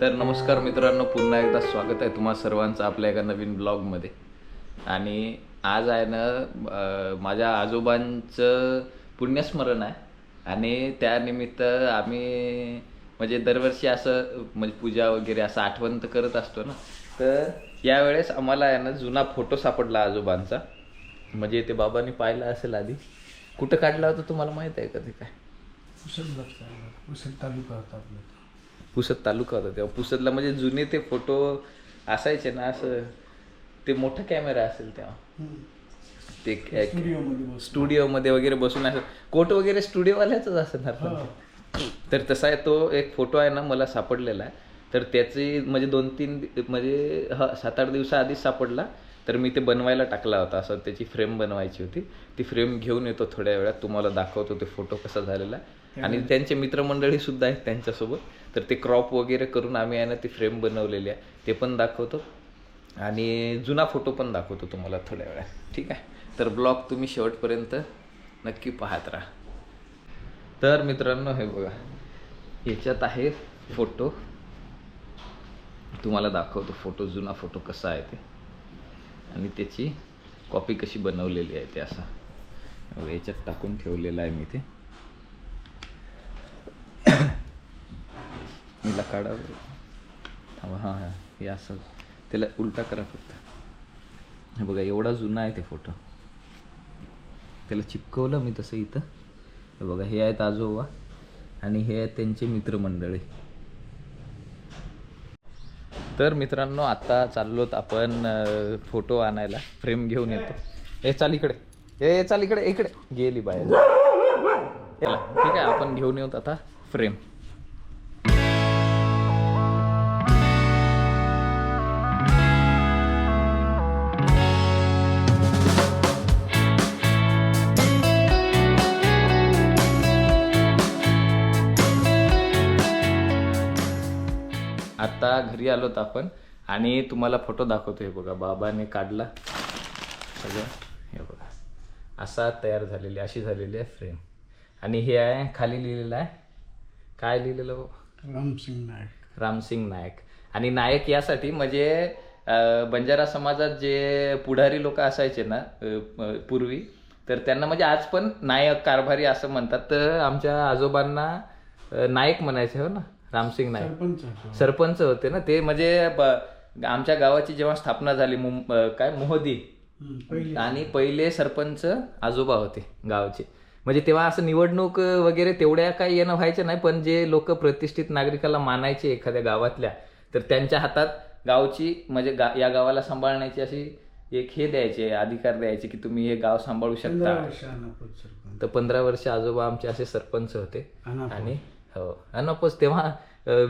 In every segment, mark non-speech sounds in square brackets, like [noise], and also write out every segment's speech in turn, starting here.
तर नमस्कार मित्रांनो पुन्हा एकदा स्वागत आहे तुम्हा सर्वांचं आपल्या एका नवीन ब्लॉगमध्ये. आणि आज आहे ना माझ्या आजोबांचं पुण्यस्मरण आहे. आणि त्यानिमित्त आम्ही म्हणजे दरवर्षी असं म्हणजे पूजा वगैरे असं आठवण तर करत असतो ना. तर यावेळेस आम्हाला आहे ना जुना फोटो सापडला आजोबांचा. म्हणजे ते बाबांनी पाहिला असेल आधी. कुठं काढला होता तुम्हाला माहीत आहे का ते काय? कुशल तालुका होता आपला पुसद तालुका होता तेव्हा. पुसदला म्हणजे जुने ते फोटो असायचे ना असं ते मोठा कॅमेरा असेल तेव्हा. ते स्टुडिओमध्ये वगैरे बसून असं. कोट वगैरे स्टुडिओवाल्याच असणार. तर तसा आहे तो एक फोटो आहे ना मला सापडलेला आहे. तर त्याची म्हणजे दोन तीन म्हणजे हा सात आठ दिवसाआधीच सापडला. तर मी ते बनवायला टाकला होता. असं त्याची फ्रेम बनवायची होती. ती फ्रेम घेऊन येतो थोड्या वेळात. तुम्हाला दाखवतो ते फोटो कसा झालेला आहे. आणि त्यांचे मित्रमंडळी सुद्धा आहेत त्यांच्यासोबत. तर ते क्रॉप वगैरे करून आम्ही आहे ना ती फ्रेम बनवलेली आहे. ते पण दाखवतो. आणि जुना फोटो पण दाखवतो तुम्हाला थोड्या वेळात. ठीक आहे? तर ब्लॉग तुम्ही शेवटपर्यंत नक्की पाहत राहा. तर मित्रांनो हे बघा. याच्यात आहे फोटो तुम्हाला दाखवतो फोटो जुना फोटो कसा आहे ते. आणि त्याची कॉपी कशी बनवलेली आहे ते असं. याच्यात टाकून ठेवलेलं आहे मी ते. मीला काढा. हां हां हां हे असं. त्याला उलटा करा फक्त. हे बघा एवढा जुना आहे ते फोटो. त्याला चिपकवलं मी तसं इथं. हे बघा हे आहेत आजोबा आणि हे आहेत त्यांचे मित्रमंडळी. तर मित्रांनो आता चाललोत आपण फोटो आणायला. फ्रेम घेऊन येतो. हे चाल इकडे. हे चाल इकडे इकडे. गेली बाहेर. ठीक आहे आपण घेऊन येऊत आता फ्रेम. आता घरी आलोत आपण आणि तुम्हाला फोटो दाखवतो हे बघा. बाबाने काढला. सगळं. हे बघा. असा तयार झालेली अशी झालेली आहे फ्रेम आणि हे आहे खाली लिहिलेलं आहे. काय लिहिलेलं हो? रामसिंग नाईक रामसिंग नायक. आणि नायक यासाठी म्हणजे बंजारा समाजात जे पुढारी लोक असायचे ना पूर्वी तर त्यांना म्हणजे आज पण नायक कारभारी असं म्हणतात. तर आमच्या आजोबांना नायक म्हणायचे हो ना? रामसिंग नायक सरपंच होतो. ना ते म्हणजे आमच्या गावाची जेव्हा स्थापना झाली काय मोहदी. आणि पहिले सरपंच आजोबा होते गावचे. म्हणजे तेव्हा असं निवडणूक वगैरे तेवढ्या काही येणं व्हायचं नाही पण जे लोक प्रतिष्ठित नागरिकाला मानायचे एखाद्या गावातल्या तर त्यांच्या हातात गावची म्हणजे गा या गावाला सांभाळण्याची अशी एक हे द्यायचे अधिकार द्यायचे की तुम्ही हे गाव सांभाळू शकता. तर पंधरा वर्ष आजोबा आमचे असे सरपंच होते. आणि हो. अनपच तेव्हा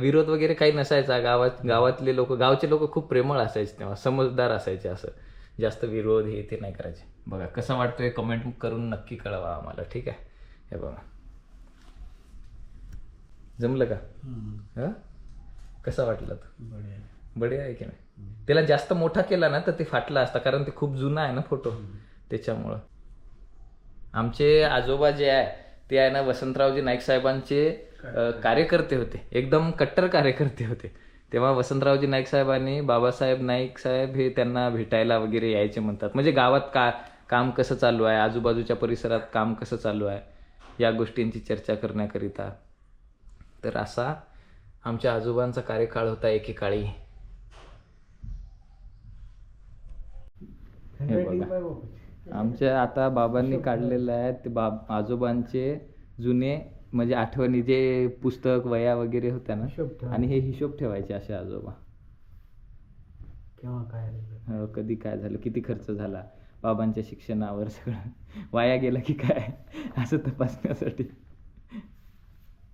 विरोध वगैरे काही नसायचा. गावात गावातले लोक गावचे लोक खूप प्रेमळ असायचे तेव्हा. समजदार असायचे असं. जास्त विरोध हे ते नाही करायचे. बघा कसं वाटतोय कमेंट करून नक्की कळवा आम्हाला ठीक आहे? हे बघा. जमलं का? ह? कसा वाटला तो बढिया. आहे की नाही? त्याला जास्त मोठा केला ना तर ते फाटला असता. कारण ते खूप जुना आहे ना फोटो त्याच्यामुळं. आमचे आजोबा जे आहे ते आहे ना वसंतरावजी नाईक साहेबांचे कार्यकर्ते होते. एकदम कट्टर कार्यकर्ते होते. तेव्हा वसंतरावजी नाईक साहेबांनी बाबासाहेब नाईक साहेब हे त्यांना भेटायला वगैरे यायचे म्हणतात. म्हणजे गावात का काम कसं चालू आहे? आजूबाजूच्या परिसरात काम कसं चालू आहे? या गोष्टींची चर्चा करण्याकरिता. तर असा आमच्या आजोबांचा कार्यकाळ होता एकेकाळी. हे बघा. आमच्या आता बाबांनी काढलेलं आहे ते बाब आजोबांचे जुने म्हणजे आठवणी जे पुस्तक वया वगैरे होत्या ना. आणि हे हिशोब ठेवायचे असे आजोबा. केव्हा काय झालं? हो, कधी काय झालं? किती खर्च झाला? बाबांच्या शिक्षणावर सगळं. वाया गेला की काय? असं तपासण्यासाठी.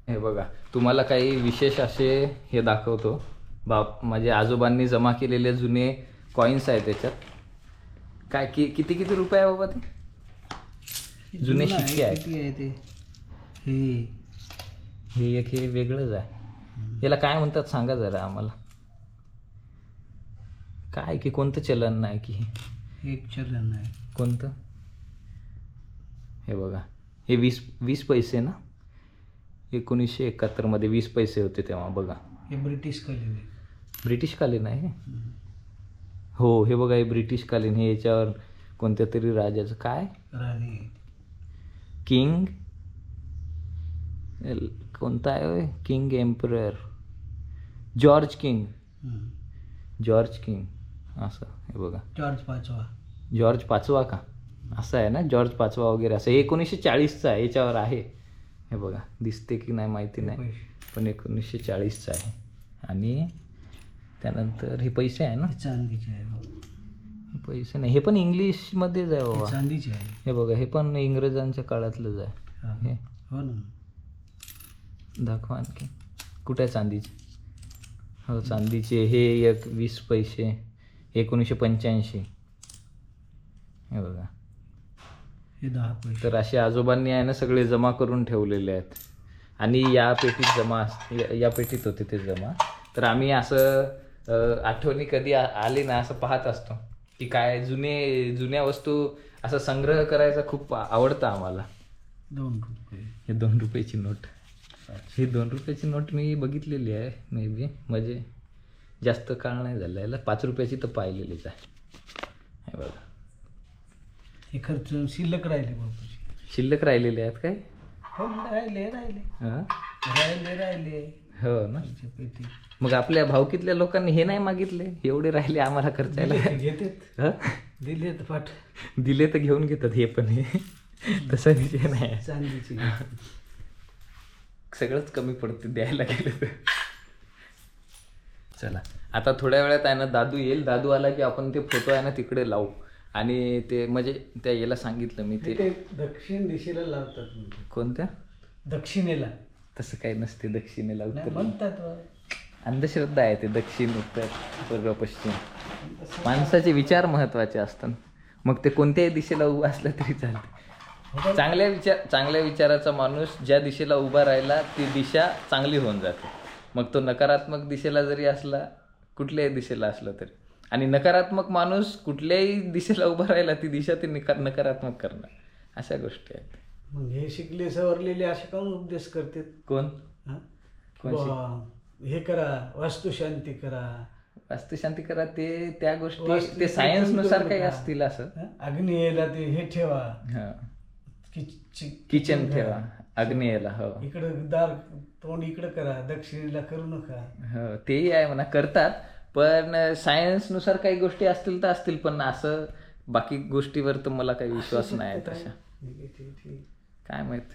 हे बघा तुम्हाला काही विशेष असे हे दाखवतो. बाप म्हणजे आजोबांनी जमा केलेले जुने कॉईन्स आहेत त्याच्यात. काय कि किती किती रुपये बाबा ते? जुने शिक्के आहेत. किती आहे ते? हे हे एक हे वेगळंच आहे. याला काय म्हणतात सांगा जरा आम्हाला. काय की कोणतं चलन नाही की? हे? एक चलन आहे. कोणतं? हे बघा. हे वीस वीस पैसे ना? एकोणीसशे एकाहत्तरमध्ये वीस पैसे होते तेव्हा बघा. हे ब्रिटिश कालीन आहे. ब्रिटिश कालीन आहे. हो हे बघा हे ब्रिटिश कालीन हे याच्यावर कोणत्या तरी राजाचं काय? राणी. किंग कोणता आहे? King emperor George king. George king असं हे बघा. जॉर्ज पाचवा. जॉर्ज पाचवा का? असं आहे ना जॉर्ज पाचवा वगैरे असं. एकोणीसशे चाळीसचं आहे याच्यावर आहे. हे बघा दिसते की नाही माहिती नाही. पण एकोणीसशे चाळीसचं आहे. आणि त्यानंतर हे पैसे आहे ना? चांदीचे आहे हो. पैसे नाही हे पण इंग्लिशमध्येच आहे बाबा. चांदीचे आहे. हे बघा हे पण इंग्रजांच्या काळातलंच आहे. हे. हो ना. दाखवा आणखी. कुठे आहे चांदीचे? हो चांदीचे हे एक वीस पैसे. एकोणीसशे पंच्याऐंशी. हे बघा. हे दहा पैसे. तर असे आजोबांनी आहे ना सगळे जमा करून ठेवलेले आहेत. आणि या पेटीत जमा अस- या- या पेटीत होते ते जमा. तर आम्ही असं अ, आठवणी कधी आ- आली ना असं पाहत असतो. की काय जुने जुन्या वस्तू असं संग्रह करायचा खूप आवडतं आम्हाला. दोन रुपये. हे दोन रुपयाची नोट. ही दोन रुपयाची नोट मी बघितलेली आहे मे बी म्हणजे जास्त काळ नाही झालं याला. पाच रुपयाची तर पाहिलेलीच आहे. हे बघा. हे खर्च शिल्लक राहिले बापूची शिल्लक राहिलेले आहेत काय? हो राहिले राहिले. हां? राहिले राहिले. हो ना. खर्च पेटी. मग आपल्या भावकीतल्या लोकांनी हे नाही मागितले? एवढे राहिले आम्हाला खर्चायला. दिले घेतेत. हं? दिले तर पाठ दिले तर घेऊन घेतात हे पण. [laughs] हे तसा विषय नाही. चांदीची. सगळंच कमी पडते द्यायला गेलं तर. चला. आता थोड्या वेळात आहे ना दादू येईल. दादू आला की आपण ते फोटो आहे ना तिकडे लावू. आणि ते म्हणजे त्या याला सांगितलं मी ते. दक्षिण दिशेला लावतात. कोणत्या? दक्षिणेला. तसं काही नसते दक्षिणेला म्हणतात. अंधश्रद्धा आहे ते दक्षिण उत्तर पूर्व पश्चिम. माणसाचे विचार महत्त्वाचे असतात. मग ते कोणत्याही दिशेला उभं असलं तरी चालते. चांगल्या विचार चांगल्या विचाराचा माणूस ज्या दिशेला उभा राहिला ती दिशा चांगली होऊन जाते. मग तो नकारात्मक दिशेला जरी असला कुठल्याही दिशेला असला तरी. आणि नकारात्मक माणूस कुठल्याही दिशेला उभा राहिला ती दिशा ते निका नकारात्मक करणार. अशा गोष्टी आहेत. मग हे शिकले सवरलेले असे काऊन उपदेश करतात? कोण? हा? कोण शिक- बुवा, हे करा वास्तुशांती करा. वास्तुशांती करा ते त्या गोष्टी ते सायन्सनुसार काही. असतील असं. हा? अग्नियेला ते हे ठेवा. हा. किचन ठेवा अग्नेयला हो. इकडं दार तोंड इकडं करा दक्षिणेला करू नका. हो तेही आहे म्हणा करतात पण सायन्सनुसार काही गोष्टी असतील तर असतील पण असं बाकी गोष्टीवर तर मला काही विश्वास नाही आहे. तशा. काय माहीत?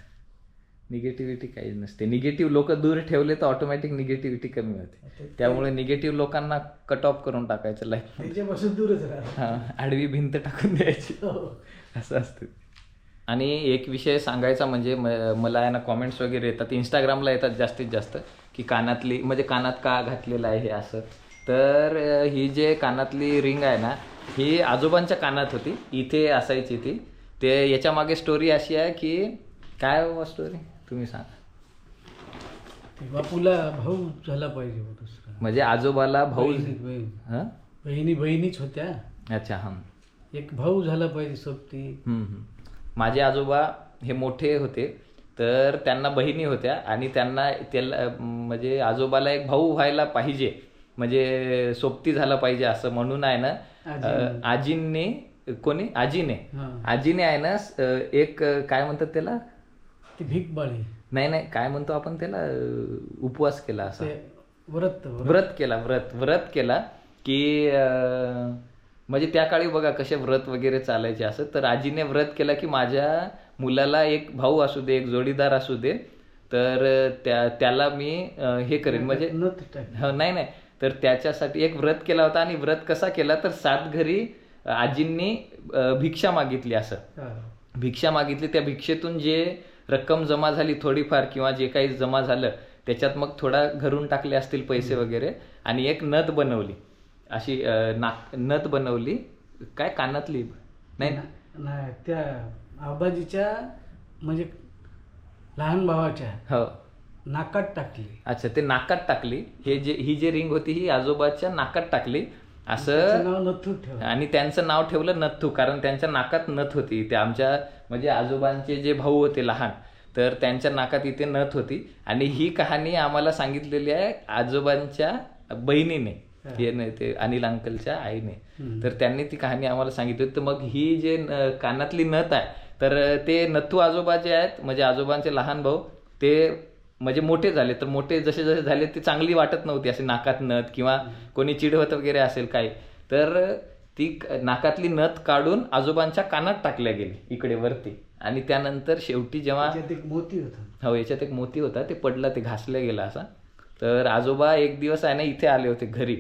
निगेटिव्हिटी काही नसते. निगेटिव्ह लोक दूर ठेवले तर ऑटोमॅटिक निगेटिव्हिटी कमी होते. त्यामुळे निगेटिव्ह लोकांना कट ऑफ करून टाकायचं लाईफ त्याच्यापासून दूरच राहा. आडवी भिंत टाकून द्यायची. हो. असं असतं. आणि एक विषय सांगायचा म्हणजे म- मला आहे ना कॉमेंट्स वगैरे येतात. इंस्टाग्रामला येतात जास्तीत जास्त की कानातली म्हणजे कानात का घातलेलं आहे हे असं. तर ही जे कानातली रिंग आहे ना ही आजोबांच्या कानात होती. इथे असायची ती. ते याच्या मागे स्टोरी अशी आहे की काय स्टोरी तुम्ही सांगा. बापूला भाऊ झाला पाहिजे दुसरा. म्हणजे आजोबाला भाऊ बहिणी बहीण. हां? बहिणी बहिणीच होत्या. अच्छा हां. एक भाऊ झाला पाहिजे सोबती. माझे आजोबा हे मोठे होते तर त्यांना बहिणी होत्या आणि त्यांना त्याला म्हणजे आजोबाला एक भाऊ व्हायला पाहिजे म्हणजे सोबती झाला पाहिजे असं म्हणून आहे ना आजींनी. कोणी? आजीने. आजीने आहे ना एक काय म्हणतात त्याला? ती भीक बाळी नाही नाही काय म्हणतो आपण त्याला? उपवास केला असा. व्रत व्रत. केला व्रत व्रत केला की म्हणजे त्या काळी बघा कसे व्रत वगैरे चालायचे असं. तर आजीने व्रत केला की माझ्या मुलाला एक भाऊ असू दे एक जोडीदार असू दे तर त्या त्याला मी हे करेन. म्हणजे हो नाही नाही. तर त्याच्यासाठी एक व्रत केला होता आणि व्रत कसा केला? तर सात घरी आजींनी भिक्षा मागितली असं. भिक्षा मागितली. त्या भिक्षेतून जे रक्कम जमा झाली थोडीफार किंवा जे काही जमा झालं त्याच्यात मग थोडा घरून टाकले असतील पैसे वगैरे आणि एक नथ बनवली. अशी नाक नथ बनवली काय कानातली? नाही ना? नाही त्या आबाजीच्या म्हणजे लहान भावाच्या हो. नाकात टाकली. अच्छा ते नाकात टाकली. हे जे ही जी रिंग होती ही आजोबाच्या नाकात टाकली. असं नाव नथू ठेव आणि त्यांचं नाव ठेवलं नथू कारण त्यांच्या नाकात नथ होती. ते आमच्या म्हणजे आजोबांचे जे भाऊ होते लहान तर त्यांच्या नाकात इथे नथ होती. आणि ही कहाणी आम्हाला सांगितलेली आहे आजोबांच्या बहिणीने. हे नाही ते अनिल अंकलच्या आईने. तर त्यांनी ती कहाणी आम्हाला सांगितली. तर मग ही जे कानातली नथ आहे तर ते नथू आजोबा जे आहेत. म्हणजे आजोबांचे लहान भाऊ. ते म्हणजे मोठे झाले. तर मोठे जसे जसे झाले ते चांगली वाटत नव्हती. असे नाकात नथ किंवा कोणी चिडवत वगैरे असेल काही. तर ती नाकातली नथ काढून आजोबांच्या कानात टाकल्या गेली इकडे वरती. आणि त्यानंतर शेवटी जेव्हा एक मोती होता. हो याच्यात एक मोती होता. ते पडला ते घासल्या गेला असा. तर आजोबा एक दिवस आहे ना इथे आले होते घरी.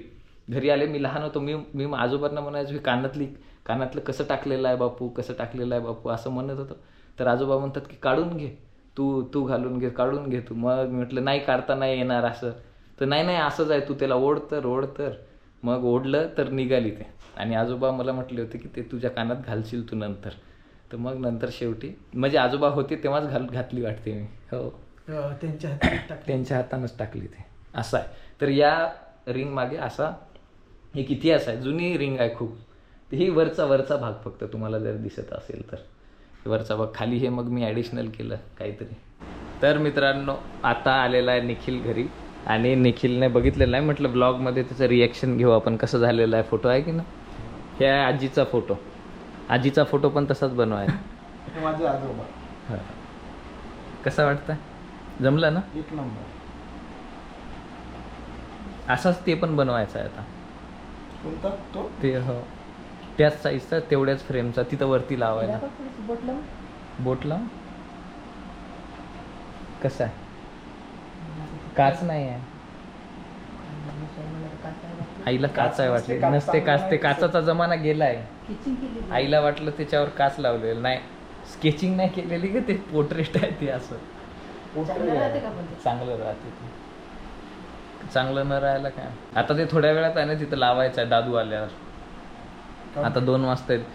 घरी आले मी लहान होतो मी मी आजोबांना म्हणायचो "ही कानातली कानातलं कसं टाकलेलं आहे बापू कसं टाकलेलं आहे बापू? असं म्हणत होतो. तर आजोबा म्हणतात की काढून घे तू तू घालून घे काढून घे तू. मग मी म्हटलं नाही काढता नाही येणार असं. तर नाही नाही असंच आहे तू त्याला ओढ तर ओढ तर. मग ओढलं तर निघाली ते. आणि आजोबा मला म्हटले होते की ते तुझ्या कानात घालशील तू नंतर. तर मग नंतर शेवटी म्हणजे आजोबा होते तेव्हाच घाल घातली वाटते मी. हो. त्यांच्या हातात त्यांच्या हातानंच टाकली ते. असं आहे. तर या रिंग मागे असा एक इतिहास आहे जुनी रिंग आहे खूप. ही वरचा वरचा भाग फक्त तुम्हाला जर दिसत असेल तर. वरचा भाग खाली हे मग मी ॲडिशनल केलं काहीतरी. तर मित्रांनो आता आलेला आहे निखिल घरी. आणि निखिलने बघितलेलं आहे म्हटलं ब्लॉगमध्ये त्याचं रिॲक्शन घेऊ आपण कसं झालेलं आहे फोटो आहे की ना हे आहे आजीचा फोटो आजीचा फोटो पण तसाच बनवाय हे माझे आजोबा. कसा वाटतं जमलं ना? एक नंबर. असाच ते पण बनवायचं आहे आता. कोणता? तो? ते हो. त्याच साईजचा तेवढ्याच फ्रेमचा तिथं वरती लावायला. बोट लाव कसा आहे? काच नाही आहे. आईला काच आहे वाटली. नसते काच ते काचाचा जमाना गेलाय. आईला वाटलं त्याच्यावर काच लावलेलं. नाही स्केचिंग नाही केलेली का ते पोर्ट्रेट आहे ते असं. चांगलं राहते ते. चांगलं न राहायला काय? आता ते थोड्या वेळात आहे ना तिथं लावायचं आहे दादू आल्यावर. आता दोन वाजता आहेत.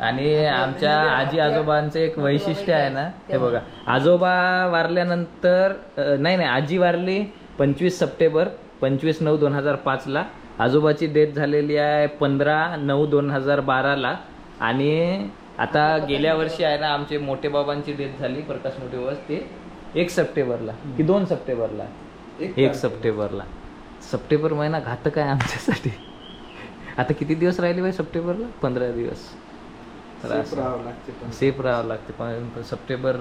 आणि आमच्या आजी आजोबांचं एक वैशिष्ट्य आहे ना हे बघा. आजोबा वारल्यानंतर नाही नाही आजी वारली पंचवीस सप्टेंबर पंचवीस नऊ दोन हजार पाचला. आजोबाची डेथ झालेली आहे पंधरा नऊ दोन हजार बाराला. आणि आता गेल्या वर्षी आहे ना आमचे मोठे बाबांची डेथ झाली प्रकाश मोठे ते एक सप्टेंबरला की दोन सप्टेंबरला. एक सप्टेंबरला. सप्टेंबर महिना घातक आहे आमच्यासाठी. आता किती दिवस राहिले बाई सप्टेंबरला? पंधरा दिवस. सेफ राहावं लागते पण. सप्टेंबर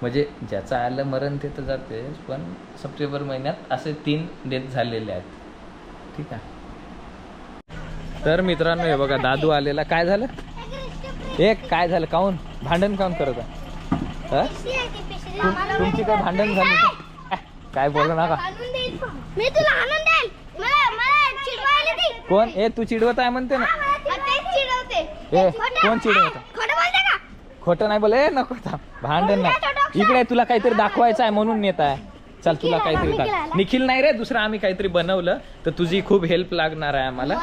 म्हणजे ज्याचं आलं मरण ते तर जातेच पण सप्टेंबर महिन्यात असे तीन डेथ झालेले आहेत. ठीक आहे. तर मित्रांनो हे बघा दादू आलेला. काय झालं? एक काय झालं? काऊन? भांडण काऊन करत हं? तुमची काय भांडण झाली? काय बोलू नका. मी तुला आणून देईल. मला मला चिडवायला दे. कोण? ए तू चिडवत आहे म्हणते ना. तेच चिडवते. ए कोण चिडवत? आहे? खोटं बोलते का? खोटं नाही बोले नको थांब. भांडण नाही. इकडे तुला काहीतरी दाखवायचं आहे म्हणून नेत आहे. चल तुला काहीतरी निखिल दाख. निखिल नाही रे दुसरं आम्ही काहीतरी बनवलं. तर तुझी खूप हेल्प लागणार आहे आम्हाला.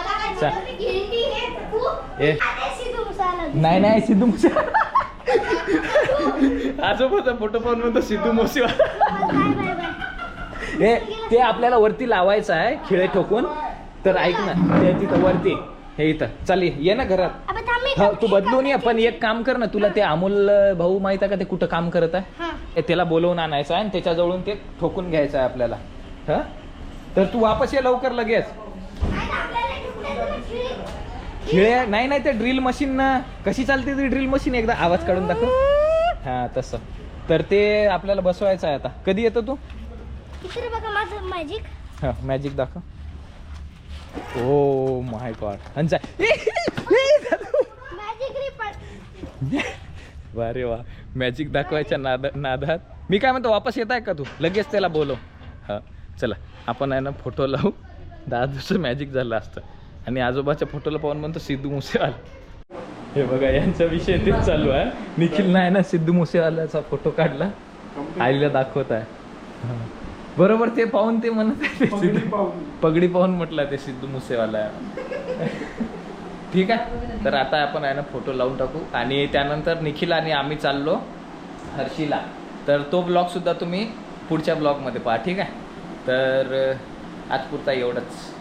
चल. हे ए. आता सिद्धू मुसाला नाही नाही सिद्धू मोसे. [laughs] आजोबाचा फोटो पाहून म्हणतो सिद्धू मोसे. हे ते आपल्याला वरती लावायचं आहे खिळे ठोकून. तर ऐक ना ते तिथं वरती. हे इथं. चल ये ना घरात. मी हो तू बदलून ये पण एक काम कर ना तुला ते अमोल भाऊ माहीत आहे का ते कुठं काम करत आहे? हा. हे त्याला बोलवून आणायचं आहे आणि त्याच्याजवळून ते ठोकून घ्यायचं आहे आपल्याला. हा? तर तू वापस ये लवकर लगेच. खिळे? नाही नाही ते ड्रिल मशीन ना. कशी चालते ती ड्रिल मशीन? एकदा आवाज काढून दाखव. [laughs] हा तसं. तर ते आपल्याला बसवायचं आहे आता. कधी येतो तू? इकडे बघा माझं मॅजिक हा मॅजिक दाखव. ओ माय गॉड आणि. मॅजिक रिपट वा वा. मॅजिक दाखवायच्या नाद नादात. मी काय म्हणतो वापस येत आहे का तू? लगेच त्याला बोलव. हा चला. आपण आहे ना फोटो लावू. दादूचं मॅजिक झालं असतं. आणि आजोबाच्या फोटोला पाहून म्हणतो सिद्धू मुसेवाल. हे बघा यांचा विषय तेच चालू आहे. निखिल नाही ना सिद्धू मुसेवाल्याचा फोटो काढला. आईला दाखवत आहे. बरोबर ते पाहून ते म्हणत आहे पगडी पाहून. म्हटलं ते सिद्धू मुसेवाला. ठीक आहे? तर आता आपण आहे ना फोटो लावून टाकू. आणि त्यानंतर निखिल आणि आम्ही चाललो हर्षीला. तर तो ब्लॉग सुद्धा तुम्ही पुढच्या ब्लॉगमध्ये पहा ठीक आहे? तर अं, आज पुरता एवढंच.